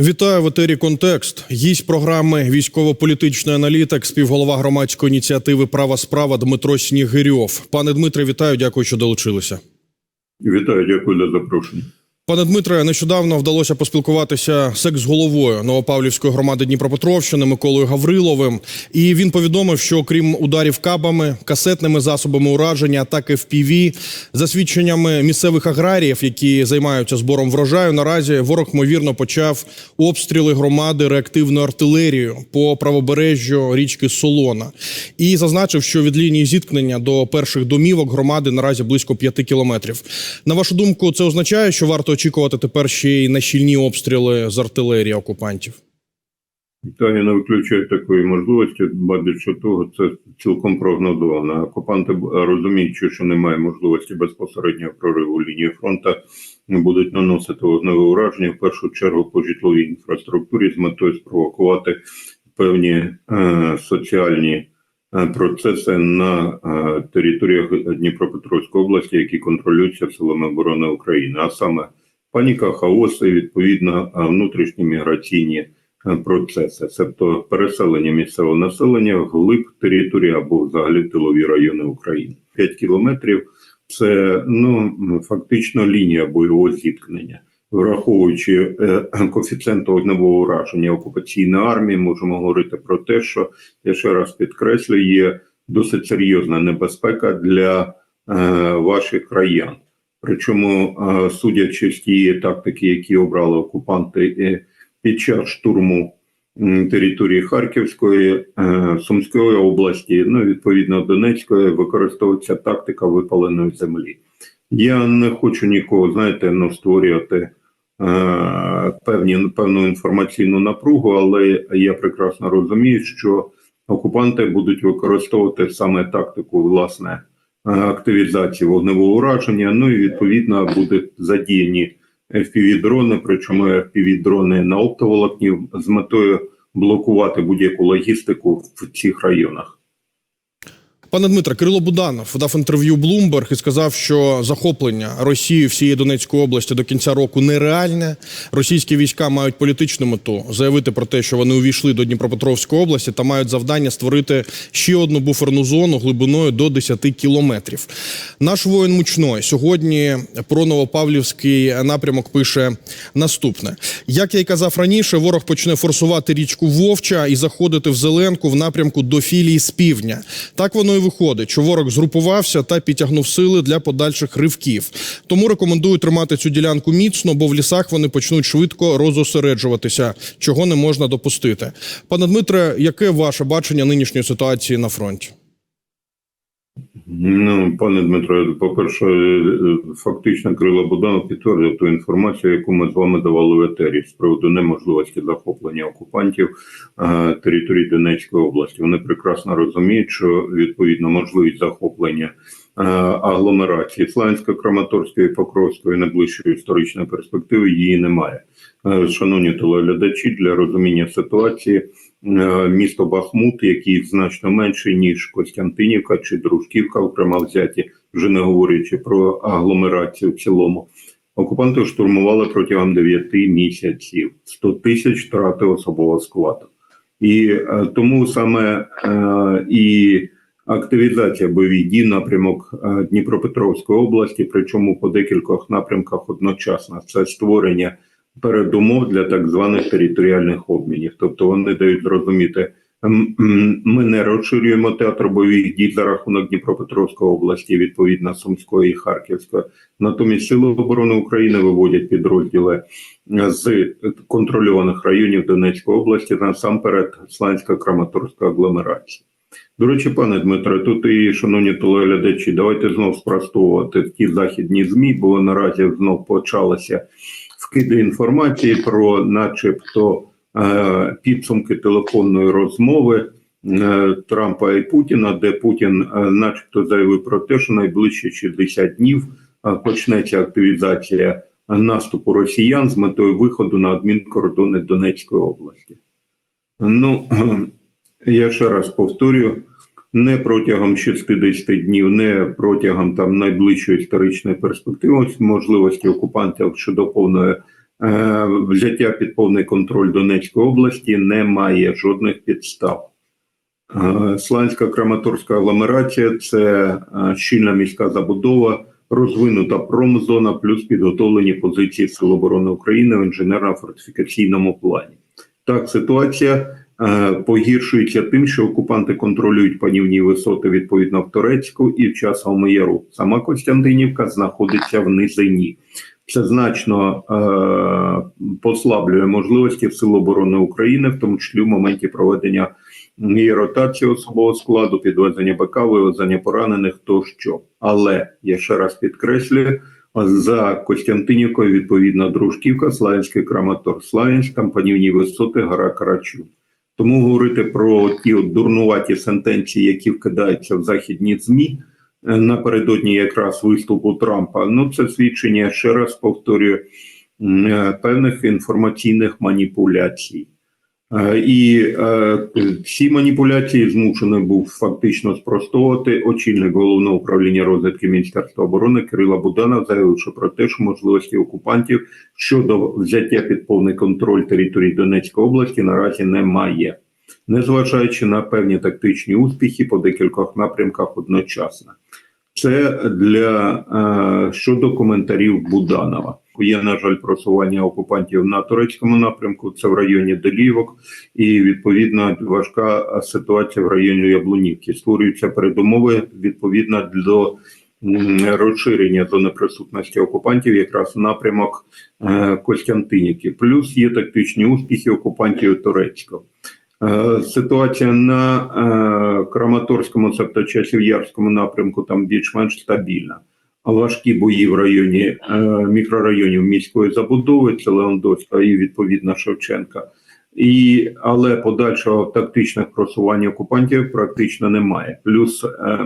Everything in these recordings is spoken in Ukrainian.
Вітаю в етері Контекст. Гість програми військово-політичний аналітик, співголова громадської ініціативи Права справа Дмитро Снігирьов. Пане Дмитре, вітаю, дякую, що долучилися. Вітаю, дякую за запрошення. Пане Дмитре, нещодавно вдалося поспілкуватися з екс-головою Новопавлівської громади Дніпропетровщини Миколою Гавриловим. І він повідомив, що крім ударів кабами, касетними засобами ураження, атаки в ПІВІ, за свідченнями місцевих аграріїв, які займаються збором врожаю, наразі ворог ймовірно почав обстріли громади реактивною артилерією по правобережжю річки Солона. І зазначив, що від лінії зіткнення до перших домівок громади наразі близько 5 кілометрів. На вашу думку, це означає, що варто очікувати тепер ще й на щільні обстріли з артилерії окупантів? Та я не виключаю такої можливості, ба більше того, це цілком прогнозовано. Окупанти розуміючи, що немає можливості безпосереднього прориву лінії фронту, будуть наносити вогневе ураження в першу чергу по житловій інфраструктурі з метою спровокувати певні е, соціальні е, процеси на е, територіях Дніпропетровської області, які контролюються силами оборони України, а саме паніка, хаос і відповідно внутрішні міграційні е, процеси, тобто переселення місцевого населення глиб території або взагалі тилові райони України. 5 кілометрів це ну фактично лінія бойового зіткнення. Враховуючи е, коефіцієнт вогневого ураження окупаційної армії, можемо говорити про те, що я ще раз підкреслю, є досить серйозна небезпека для е, ваших краян. Причому, е, судячи з тієї тактики, які обрали окупанти під час штурму території Харківської, е, Сумської області, ну відповідно Донецької, використовується тактика випаленої землі. Я не хочу нікого, знаєте, ну, створювати е, певні певну інформаційну напругу, але я прекрасно розумію, що окупанти будуть використовувати саме тактику власне активізації вогневого ураження. Ну і відповідно будуть задіяні FPV-дрони, причому FPV-дрони на оптоволокні з метою блокувати будь-яку логістику в цих районах. Пане Дмитре, Кирило Буданов дав інтерв'ю Bloomberg і сказав, що захоплення Росії всієї Донецької області до кінця року нереальне. Російські війська мають політичну мету заявити про те, що вони увійшли до Дніпропетровської області та мають завдання створити ще одну буферну зону глибиною до 10 кілометрів. Наш воїн мучной сьогодні про Новопавлівський напрямок пише наступне: як я й казав раніше, ворог почне форсувати річку Вовча і заходити в Зеленку в напрямку до філії з півдня. Так воно і виходить, що ворог згрупувався та підтягнув сили для подальших ривків. Тому рекомендую тримати цю ділянку міцно, бо в лісах вони почнуть швидко розосереджуватися, чого не можна допустити. Пане Дмитре, яке ваше бачення нинішньої ситуації на фронті? Ну, пане Дмитро, по-перше, е, фактично Крила Буданов підтвердив ту інформацію, яку ми з вами давали в етері з приводу неможливості захоплення окупантів е, території Донецької області. Вони прекрасно розуміють, що відповідно можливість захоплення агломерації Славянської, Краматорської, Покровської найближчої історичної перспективи її немає. Е, Шановні телеглядачі, для розуміння ситуації. Е, місто Бахмут, який значно менший ніж Костянтинівка чи Дружківка, окремо взяті, вже не говорячи про агломерацію в цілому. Окупанти штурмували протягом 9 місяців 100 тисяч втрати особового складу. І е, тому саме е, і активізація бойових дій напрямок е, Дніпропетровської області, причому по декількох напрямках одночасно це створення передумов для так званих територіальних обмінів. Тобто вони дають зрозуміти, ми не розширюємо театр бойових дій за рахунок Дніпропетровської області, відповідно Сумської і Харківської. Натомість Сили оборони України виводять підрозділи е, з контрольованих районів Донецької області насамперед Сланська Краматорська агломерація. До речі, пане Дмитре, тут і шановні телеглядачі, давайте знов спростовувати ті західні змі, бо наразі знов почалося вкиди інформації про, начебто, е, підсумки телефонної розмови е, Трампа і Путіна, де Путін, е, начебто, заявив про те, що найближчі 60 днів почнеться активізація наступу росіян з метою виходу на адмінкордони Донецької області. Ну, я ще раз повторюю. Не протягом 60 днів, не протягом там найближчої історичної перспективи можливості окупантів щодо повної е, взяття під повний контроль Донецької області немає жодних підстав. Е, Сланська Краматорська агломерація це е, щільна міська забудова, розвинута промзона, плюс підготовлені позиції Сил оборони України в інженерно-фортифікаційному плані. Так, ситуація погіршується тим, що окупанти контролюють панівні висоти відповідно в Турецьку і в Часовому Яру. Сама Костянтинівка знаходиться в низині. Це значно е, послаблює можливості Сил оборони України, в тому числі в моменті проведення і ротації особового складу, підвезення БК, вивезення поранених тощо. Але я ще раз підкреслюю, за Костянтинівкою відповідна Дружківка, Славянський Краматор, Славянськ, там панівні висоти, гора Карачу. Тому говорити про ті от дурнуваті сентенції, які вкидаються в західні ЗМІ е, напередодні якраз виступу Трампа, ну це свідчення, ще раз повторюю, е, певних інформаційних маніпуляцій. Е, І е, ці маніпуляції змушений був фактично спростовувати очільник головного управління розвідки Міністерства оборони Кирила Буданов, заявивши про те, що можливості окупантів щодо взяття під повний контроль території Донецької області наразі немає, незважаючи на певні тактичні успіхи по декількох напрямках одночасно. Це для е, щодо коментарів Буданова. Є, на жаль, просування окупантів на турецькому напрямку, це в районі Делівок, і відповідно важка ситуація в районі Яблунівки. Створюються передумови відповідно до розширення зони присутності окупантів, якраз напрямок е, Костянтинівки. Плюс є тактичні успіхи окупантів Турецького. Е, Ситуація на е, Краматорському, тобто Часів'ярському напрямку, там більш-менш стабільна. Важкі бої в районі е, мікрорайонів міської забудови, це Леондоцька і відповідно Шевченка. І, але подальшого тактичних просувань окупантів практично немає. Плюс е,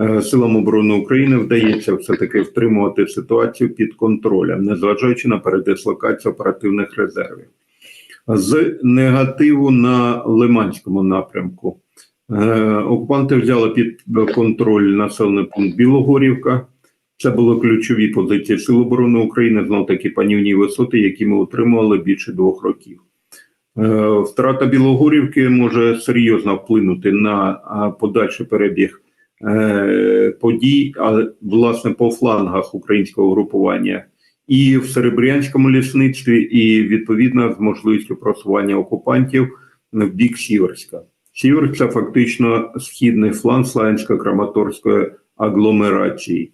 е, силам оборони України вдається все-таки втримувати ситуацію під контролем, незважаючи на передислокацію оперативних резервів з негативу на Лиманському напрямку. Е, окупанти взяли під контроль населений пункт Білогорівка. Це були ключові позиції Сил оборони України, знов таки панівні висоти, які ми отримували більше двох років. Е, втрата Білогорівки може серйозно вплинути на подальший перебіг е, подій, а власне по флангах українського групування і в Серебрянському лісництві, і відповідно з можливістю просування окупантів в бік Сіверська. Сіверськ це фактично східний фланг Славянсько-Краматорської агломерації.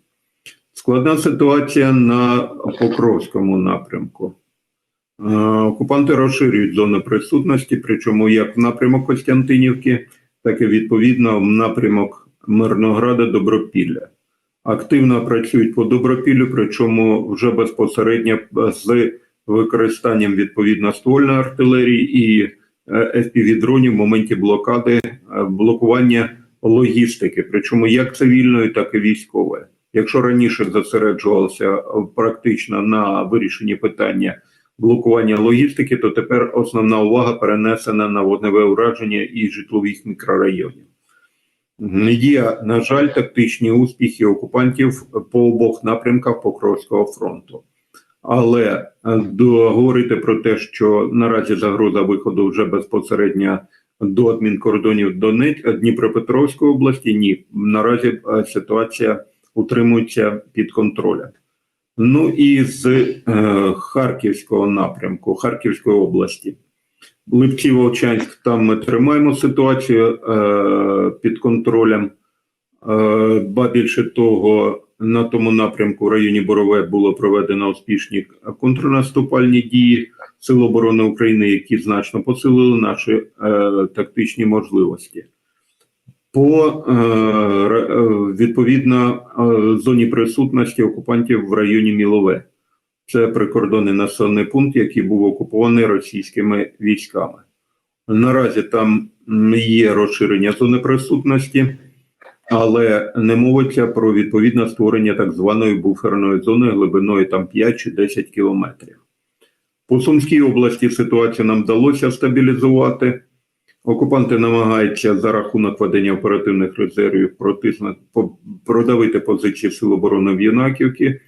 Складна ситуація на Покровському напрямку. Е, Окупанти розширюють зони присутності, причому як в напрямок Костянтинівки, так і відповідно в напрямок Мирнограда Добропілля активно працюють по добропіллю, причому вже безпосередньо з використанням відповідно ствольної артилерії і FPV-дронів в моменті блокади е, блокування логістики, причому як цивільної, так і військової. Якщо раніше зосереджувалося е, практично на вирішенні питання блокування логістики, то тепер основна увага перенесена на вогневе ураження і житлових мікрорайонів. Є, на жаль, тактичні успіхи окупантів по обох напрямках Покровського фронту. Але е, говорити про те, що наразі загроза виходу вже безпосередньо до адмінкордонів Донець Дніпропетровської області, ні. Наразі е, ситуація утримується під контролем. Ну і з е, Харківського напрямку, Харківської області. Липці Волчанськ, там ми тримаємо ситуацію е, під контролем. Е, ба більше того, на тому напрямку в районі Борове було проведено успішні контрнаступальні дії Сил оборони України, які значно посилили наші е, тактичні можливості. По е, е, відповідно е, зоні присутності окупантів в районі Мілове. Це прикордонний населений пункт, який був окупований російськими військами. Наразі там є розширення зони присутності, але не мовиться про відповідне створення так званої буферної зони глибиною там 5 чи 10 кілометрів. По Сумській області ситуацію нам вдалося стабілізувати. Окупанти намагаються за рахунок ведення оперативних резервів продавити позиції Сил оборони в Єнаківці.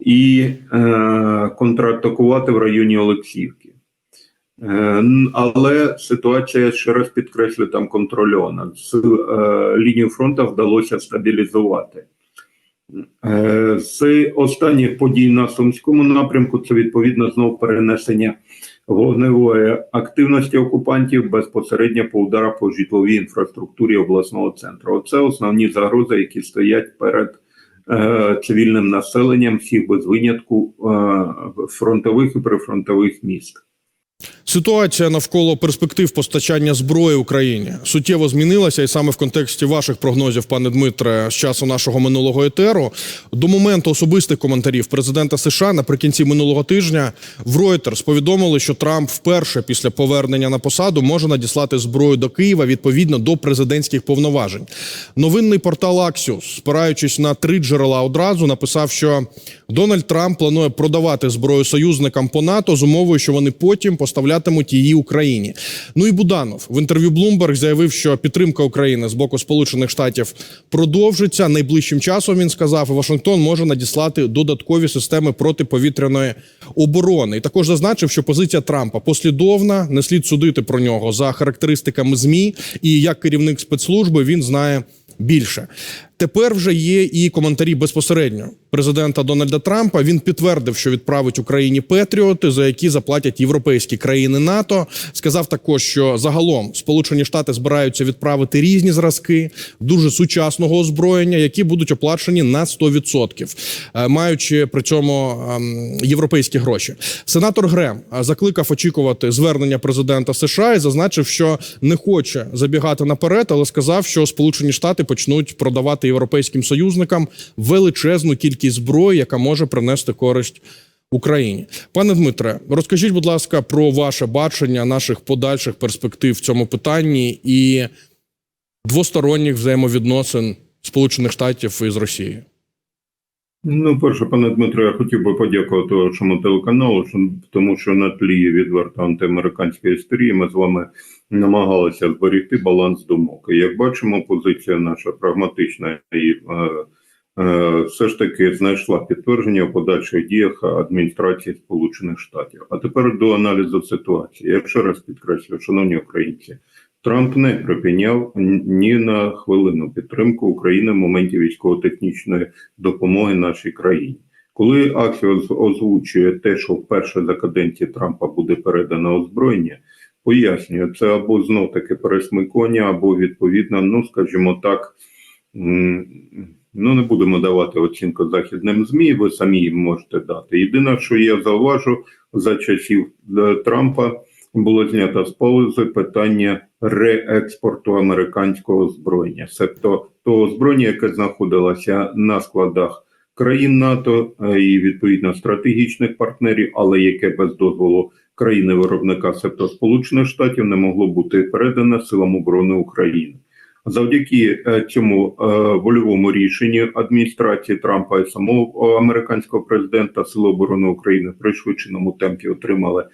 і е, контратакувати в районі Олексіївки. Е, Але ситуація ще раз підкреслю там контрольована. З е, лінію фронту вдалося стабілізувати. Е, З останніх подій на Сумському напрямку це відповідно знову перенесення вогневої активності окупантів безпосередньо по ударах по житловій інфраструктурі обласного центру. Оце основні загрози, які стоять перед е, цивільним населенням всіх без винятку е, фронтових і прифронтових міст. Ситуація навколо перспектив постачання зброї Україні суттєво змінилася, і саме в контексті ваших прогнозів, пане Дмитре, з часу нашого минулого етеру, до моменту особистих коментарів президента США наприкінці минулого тижня в Reuters повідомили, що Трамп вперше після повернення на посаду може надіслати зброю до Києва відповідно до президентських повноважень. Новинний портал Axios, спираючись на три джерела одразу, написав, що Дональд Трамп планує продавати зброю союзникам по НАТО з умовою, що вони потім поставлятимуть її Україні. Ну і Буданов в інтерв'ю Bloomberg заявив, що підтримка України з боку Сполучених Штатів продовжиться найближчим часом. Він сказав, і Вашингтон може надіслати додаткові системи протиповітряної оборони. І також зазначив, що позиція Трампа послідовна, не слід судити про нього за характеристиками змі, і як керівник спецслужби він знає більше. Тепер вже є і коментарі безпосередньо президента Дональда Трампа. Він підтвердив, що відправить Україні Петріоти, за які заплатять європейські країни НАТО. Сказав також, що загалом Сполучені Штати збираються відправити різні зразки дуже сучасного озброєння, які будуть оплачені на 100%, е, маючи при цьому ем, європейські гроші. Сенатор Грем е, закликав очікувати звернення президента США і зазначив, що не хоче забігати наперед, але сказав, що Сполучені Штати почнуть продавати європейським союзникам величезну кількість зброї, яка може принести користь. Україні, пане Дмитре, розкажіть, будь ласка, про ваше бачення наших подальших перспектив в цьому питанні і двосторонніх взаємовідносин Сполучених Штатів із Росією. Ну, перше, пане Дмитро, я хотів би подякувати вашому телеканалу, тому що на тлі відверто антиамериканської історії ми з вами намагалися зберегти баланс думок. І як бачимо, позиція наша прагматична і е, е, все ж таки знайшла підтвердження у подальших діях адміністрації Сполучених Штатів. А тепер до аналізу ситуації. Я ще раз підкреслю, шановні українці, Трамп не припиняв ні на хвилину підтримку України в моменті військово-технічної допомоги нашій країні. Коли Аксіос озвучує те, що вперше за каденції Трампа буде передано озброєння, пояснює це або знов таки пересмикування, або відповідно, ну скажімо так, ну не будемо давати оцінку західним змі, ви самі їм можете дати. Єдине, що я зауважу за часів е, Трампа. Було знято з паузи питання реекспорту американського озброєння, себто того озброєння, яке знаходилося на складах країн НАТО е, і відповідно стратегічних партнерів, але яке без дозволу країни-виробника, себто Сполучених Штатів, не могло бути передане силам оборони України. Завдяки е, цьому е, вольовому рішенню адміністрації Трампа і самого е, американського президента Сили оборони України в пришвидшеному темпі отримали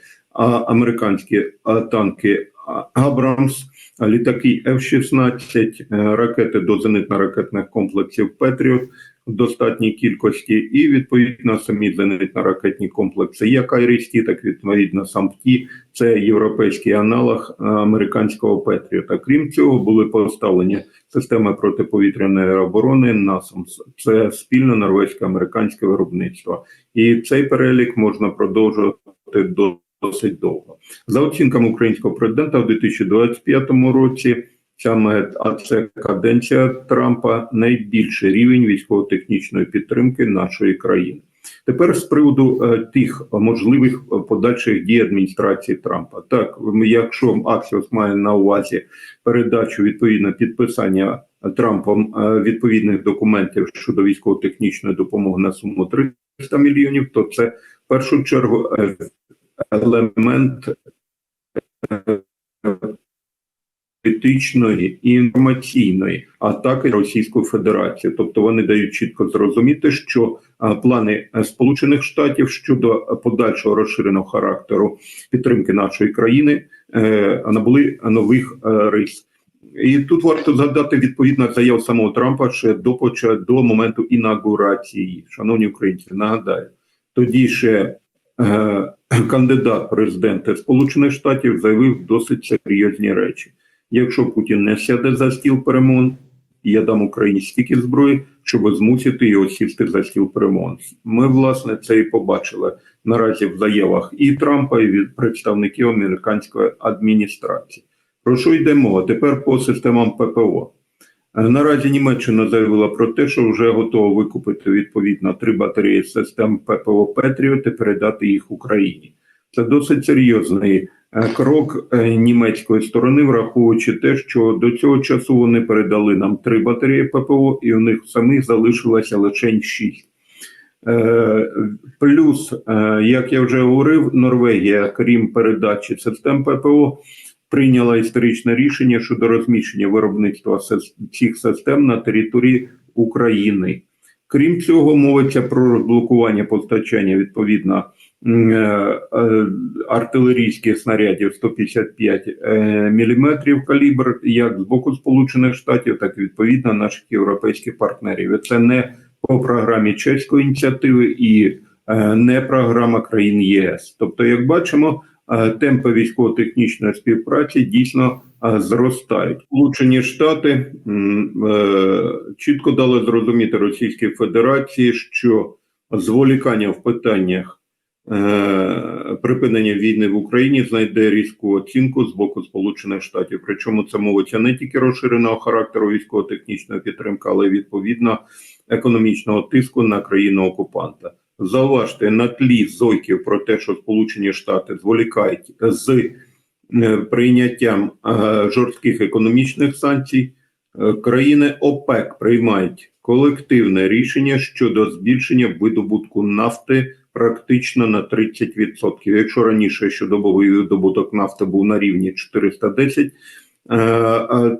американські танки Абрамс, літаки F-16, е, ракети до зенитно-ракетних комплексів Петріот в достатній кількості, і відповідно самі зенитно-ракетні комплекси, як Айрісті, так відповідно сампті, це європейський аналог е, американського Петріота. Крім цього, були поставлені системи протиповітряної оборони НАСАМС. Це спільне норвезько-американське виробництво, і цей перелік можна продовжувати до досить довго. За оцінками українського президента, в 2025 році саме а це каденція Трампа найбільший рівень військово-технічної підтримки нашої країни. Тепер з приводу е, тих можливих е, подальших дій адміністрації Трампа. Так, якщо Аксіос має на увазі передачу відповідно підписання Трампом е, відповідних документів щодо військово-технічної допомоги на суму 300 мільйонів, то це в першу чергу е, елемент е, політичної і інформаційної атаки Російської Федерації. Тобто вони дають чітко зрозуміти, що плани е, Сполучених Штатів щодо подальшого розширеного характеру підтримки нашої країни е, набули нових е, рис. І тут варто згадати відповідно заяв самого Трампа ще до до моменту інаугурації. Шановні українці, нагадаю, тоді ще е, кандидат в президенти Сполучених Штатів заявив досить серйозні речі. Якщо Путін не сяде за стіл перемовин, я дам Україні стільки зброї, щоб змусити його сісти за стіл перемовин. Ми, власне, це і побачили наразі в заявах і Трампа, і від представників американської адміністрації. Про що йде мова? Тепер по системам ППО. Е, Наразі Німеччина заявила про те, що вже готова викупити відповідно три батареї систем ППО Петріот і передати їх Україні. Це досить серйозний е, крок е, німецької сторони, враховуючи те, що до цього часу вони передали нам три батареї ППО, і у них самих залишилося лише шість. Плюс, як я вже говорив, Норвегія, крім передачі систем ППО, прийняла історичне рішення щодо розміщення виробництва цих систем на території України. Крім цього, мовиться про розблокування постачання відповідно е, е, артилерійських снарядів 155 мм калібр, як з боку Сполучених Штатів, так і відповідно наших європейських партнерів. Це не по програмі чеської ініціативи і е, не програма країн ЄС. Тобто, як бачимо, е, темпи військово-технічної співпраці дійсно зростають. Сполучені Штати е, чітко дали зрозуміти Російській Федерації, що зволікання в питаннях е, припинення війни в Україні знайде різку оцінку з боку Сполучених Штатів. Причому це мовиться не тільки розширеного характеру військово-технічної підтримки, але й відповідно економічного тиску на країну окупанта. Зауважте на тлі зойків про те, що Сполучені Штати зволікають з е, прийняттям е, жорстких економічних санкцій, е, країни ОПЕК приймають колективне рішення щодо збільшення видобутку нафти практично на 30%. Якщо раніше щодобовий видобуток нафти був на рівні 410 е, е,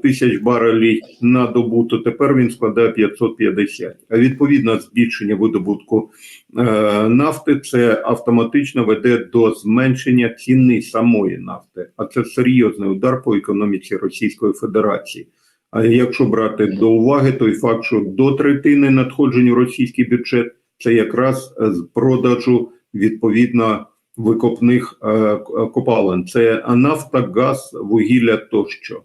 тисяч барелів на добу, то тепер він складає 550. А відповідно збільшення видобутку е, нафти це автоматично веде до зменшення ціни самої нафти. А це серйозний удар по економіці Російської Федерації. А якщо брати до уваги той факт, що до третини надходжень у російський бюджет це якраз е, з продажу відповідно викопних е, копалин. Це нафта, газ, вугілля тощо.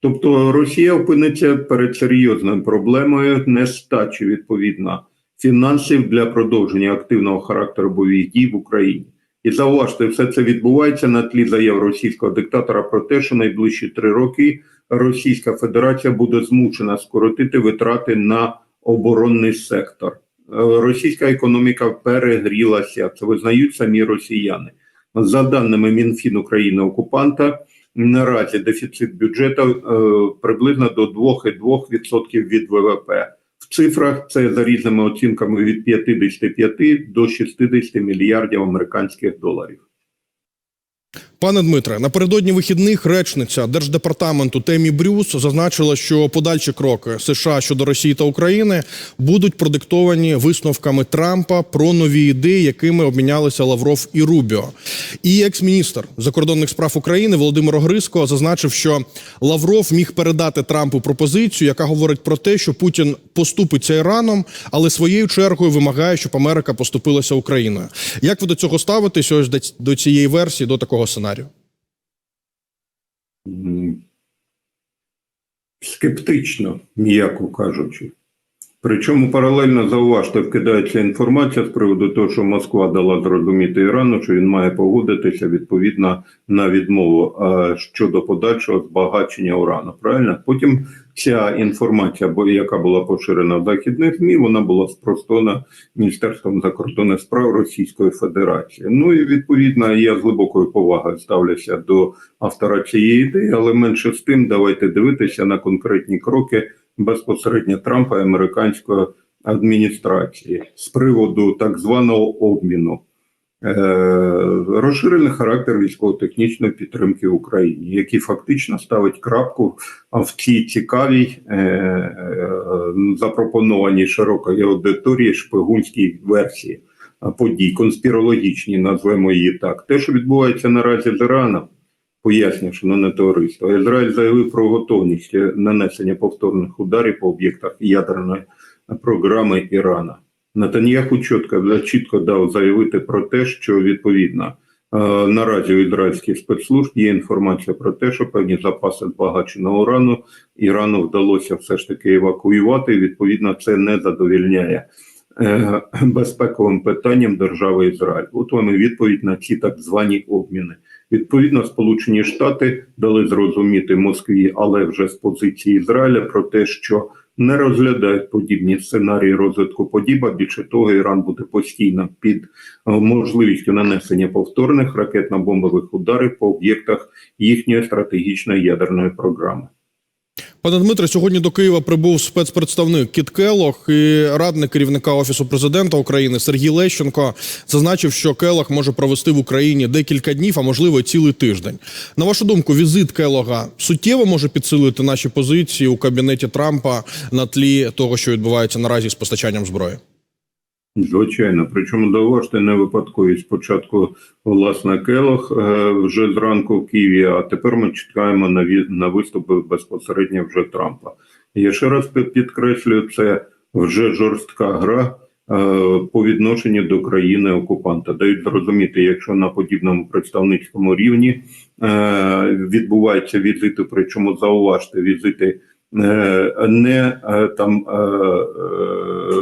Тобто Росія опиниться перед серйозною проблемою нестачі відповідно фінансів для продовження активного характеру бойових дій в Україні. І зауважте, все це відбувається на тлі заяв російського диктатора про те, що найближчі три роки Російська Федерація буде змушена скоротити витрати на оборонний сектор. Е, Російська економіка перегрілася. Це визнають самі росіяни. За даними Мінфін України окупанта, наразі дефіцит бюджету е, приблизно до 2,2% від ВВП. В цифрах це за різними оцінками від 55 до 60 мільярдів американських доларів. Пане Дмитре, напередодні вихідних речниця Держдепартаменту Темі Брюс зазначила, що подальші кроки США щодо Росії та України будуть продиктовані висновками Трампа про нові ідеї, якими обмінялися Лавров і Рубіо. І екс-міністр закордонних справ України Володимир Огриско зазначив, що Лавров міг передати Трампу пропозицію, яка говорить про те, що Путін поступиться Іраном, але своєю чергою вимагає, щоб Америка поступилася Україною. Як ви до цього ставитесь? Ось до цієї версії, до такого сценарію? М, Скептично, м'яко кажучи. Причому паралельно зауважте, вкидається інформація з приводу того, що Москва дала зрозуміти Ірану, що він має погодитися відповідно на відмову е, щодо подальшого збагачення урану. Правильно? Потім ця інформація, яка була поширена в західних ЗМІ, вона була спростована Міністерством закордонних справ Російської Федерації. Ну і відповідно я з глибокою повагою ставлюся до автора цієї ідеї, але менше з тим давайте дивитися на конкретні кроки безпосередньо Трампа і американської адміністрації з приводу так званого обміну. Е, розширений характер військово-технічної підтримки Україні, який фактично ставить крапку в цій цікавій е, е, запропонованій широкої аудиторії шпигунській версії подій, конспірологічній, назвемо її так. Те, що відбувається наразі з Іраном, пояснює, шановне товариство, Ізраїль заявив про готовність нанесення повторних ударів по об'єктах ядерної програми Ірана. Натаньяху чітко, чітко дав заявити про те, що відповідно е, наразі у ізраїльських спецслужб є інформація про те, що певні запаси збагаченого урану Ірану вдалося все ж таки евакуювати. Відповідно, це не задовільняє е, безпековим питанням держави Ізраїль. От вам і відповідь на ці так звані обміни. Відповідно, Сполучені Штати дали зрозуміти Москві, але вже з позиції Ізраїля про те, що не розглядають подібні сценарії розвитку подіба. більше того, Іран буде постійно під е, можливістю нанесення повторних ракетно-бомбових ударів по об'єктах їхньої стратегічної ядерної програми. Пане Дмитре, сьогодні до Києва прибув спецпредставник Кіт Келох і радник керівника офісу президента України Сергій Лещенко зазначив, що Келох може провести в Україні декілька днів, а можливо цілий тиждень. На вашу думку, візит Келога суттєво може підсилити наші позиції у кабінеті Трампа на тлі того, що відбувається наразі з постачанням зброї. Звичайно, причому зауважте не випадкові. Спочатку власне Келох е, вже зранку в Києві, а тепер ми чекаємо на на виступи безпосередньо вже Трампа. Я ще раз підкреслюю, це вже жорстка гра е, по відношенню до країни окупанта. Дають зрозуміти, якщо на подібному представницькому рівні е, відбуваються візити, причому зауважте візити. Е, не е, там е,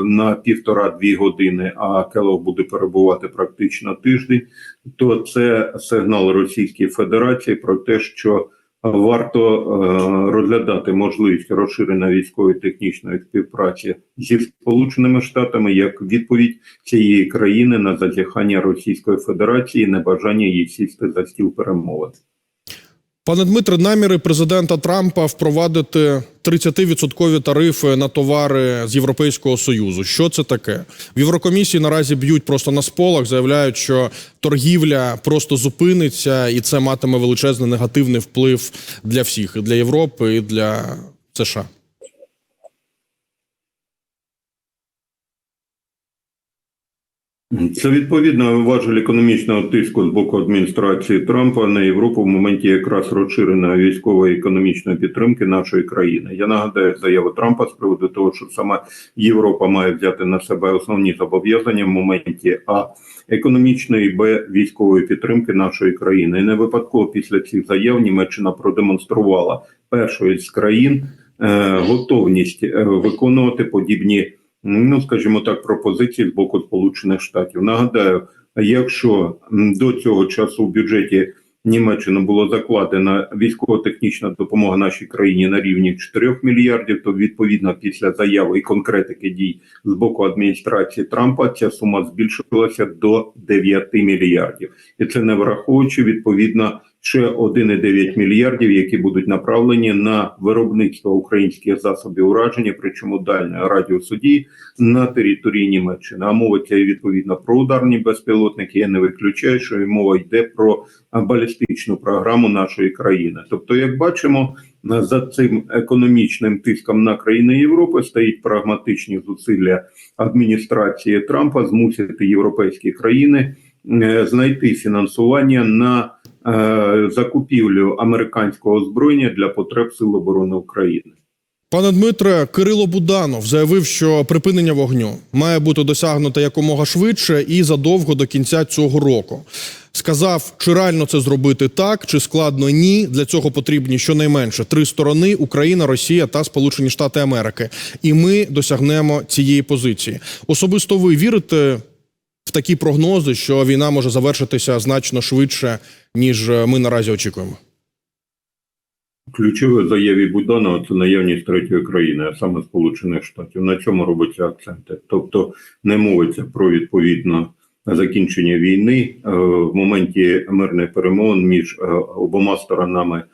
на півтора-дві години, а Келог буде перебувати практично тиждень, то це сигнал Російської Федерації про те, що варто розглядати можливість розширеної військової технічної співпраці зі Сполученими Штатами як відповідь цієї країни на зазіхання Російської Федерації, і небажання їй сісти за стіл перемовин. Пане Дмитре, наміри президента Трампа впровадити 30% тарифи на товари з Європейського союзу. Що це таке? В Єврокомісії наразі б'ють просто на сполах, заявляють, що торгівля просто зупиниться, і це матиме величезний негативний вплив для всіх і для Європи, і для США. Це відповідно важель економічного тиску з боку адміністрації Трампа на Європу в моменті якраз розширеної військової економічної підтримки нашої країни. Я нагадаю заяву Трампа з приводу того, що саме Європа має взяти на себе основні зобов'язання в моменті а економічної б військової підтримки нашої країни. І не випадково після цих заяв Німеччина продемонструвала першою з країн е, готовність е, виконувати подібні ну скажімо так, пропозиції з боку Сполучених Штатів. Нагадаю, якщо до цього часу в бюджеті Німеччини було закладена військово-технічна допомога нашій країні на рівні 4 мільярдів, то відповідно після заяви і конкретики дій з боку адміністрації Трампа ця сума збільшилася до 9 мільярдів, і це не враховуючи відповідно ще 1,9 мільярдів, які будуть направлені на виробництво українських засобів ураження, причому дальнього радіусу дії на території Німеччини. А мова відповідно про ударні безпілотники. Я не виключаю, що і мова йде про балістичну програму нашої країни. Тобто, як бачимо, за цим економічним тиском на країни Європи стоїть прагматичні зусилля адміністрації Трампа змусити європейські країни знайти фінансування на е, закупівлю американського озброєння для потреб Сил оборони України. Пане Дмитре, Кирило Буданов заявив, що припинення вогню має бути досягнуто якомога швидше і задовго до кінця цього року. Сказав, чи реально це зробити так, чи складно ні. Для цього потрібні щонайменше три сторони: Україна, Росія та Сполучені Штати Америки. І ми досягнемо цієї позиції. Особисто ви вірите в такі прогнози, що війна може завершитися значно швидше, ніж ми наразі очікуємо. Ключове заяві Буданова це наявність третьої країни, а саме Сполучених Штатів. На цьому робиться акценти. Тобто не мовиться про відповідно закінчення війни е, в моменті мирних перемовин між е, обома сторонами е,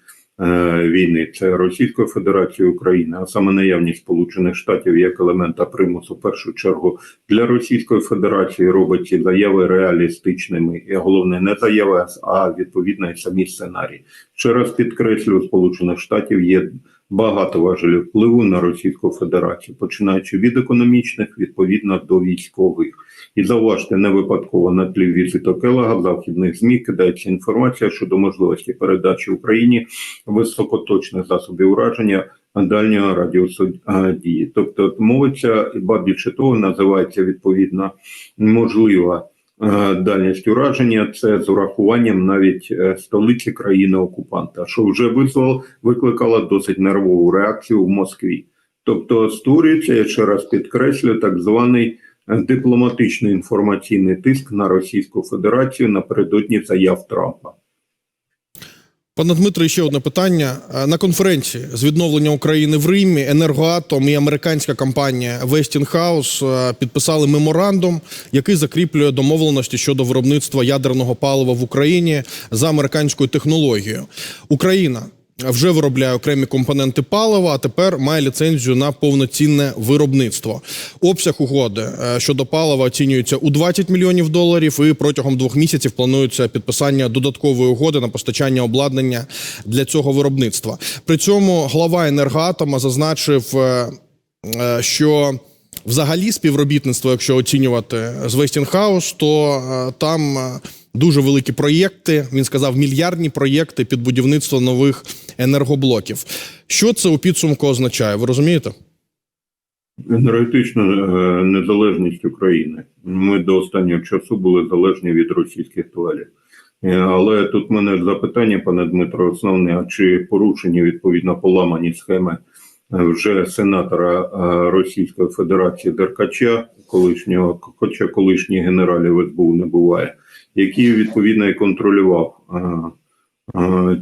війни. Це Російської Федерації України, а саме наявність Сполучених Штатів як елемента примусу в першу чергу для Російської Федерації робить ці заяви реалістичними. І головне не заяви, а відповідно і самі сценарії. Ще раз підкреслю, Сполучених Штатів є багато важелів впливу на Російську Федерацію, починаючи від економічних, відповідно до військових. І зауважте, не випадково на тлі візиту Келага західних ЗМІ кидається інформація щодо можливості передачі Україні високоточних засобів ураження дальнього радіусу дії. Тобто мовиться, ба більше того, називається відповідно можлива дальність ураження. Це з урахуванням навіть е, столиці країни окупанта, що вже визвало викликало досить нервову реакцію в Москві. Тобто створюється, я ще раз підкреслю, так званий е, дипломатичний інформаційний тиск на Російську Федерацію напередодні заяв Трампа. Пане Дмитро, ще одне питання. Е, На конференції з відновлення України в Римі енергоатом і американська компанія Westinghouse е, підписали меморандум, який закріплює домовленості щодо виробництва ядерного палива в Україні за американською технологією. Україна вже виробляє окремі компоненти палива, а тепер має ліцензію на повноцінне виробництво. Обсяг угоди е, щодо палива оцінюється у 20 мільйонів доларів, і протягом двох місяців планується підписання додаткової угоди на постачання обладнання для цього виробництва. При цьому глава енергоатома зазначив, е, е, що взагалі співробітництво, якщо оцінювати з Westinghouse, то там дуже великі проєкти. Він сказав мільярдні проєкти під будівництво нових енергоблоків. Що це у підсумку означає? Ви розумієте? Енергетична е, незалежність України. Ми до останнього часу були залежні від російських туалів. Е, Але тут в мене запитання, пане Дмитро, основне: а чи порушені відповідно поламані схеми вже сенатора е, Російської Федерації Деркача, колишнього, хоча колишніх генералів СБУ не буває, який відповідно і контролював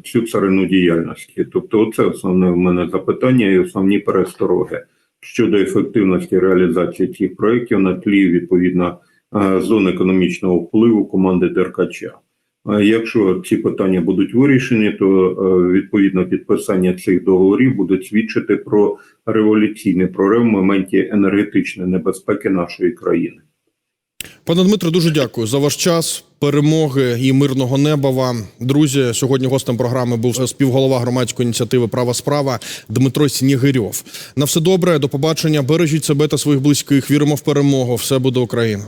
цю царину діяльності. Тобто, оце основне в мене запитання і основні перестороги щодо ефективності реалізації цих проєктів на тлі відповідно е, зон економічного впливу команди Деркача. Е, Якщо ці питання будуть вирішені, то е, відповідно підписання цих договорів буде свідчити про революційний прорив в моменті енергетичної небезпеки нашої країни. Пане Дмитро, дуже дякую за ваш час, перемоги і мирного неба вам. Друзі, сьогодні гостем програми був співголова громадської ініціативи Права справа Дмитро Снігирьов. На все добре, до побачення. Бережіть себе та своїх близьких. Віримо в перемогу. Все буде Україна.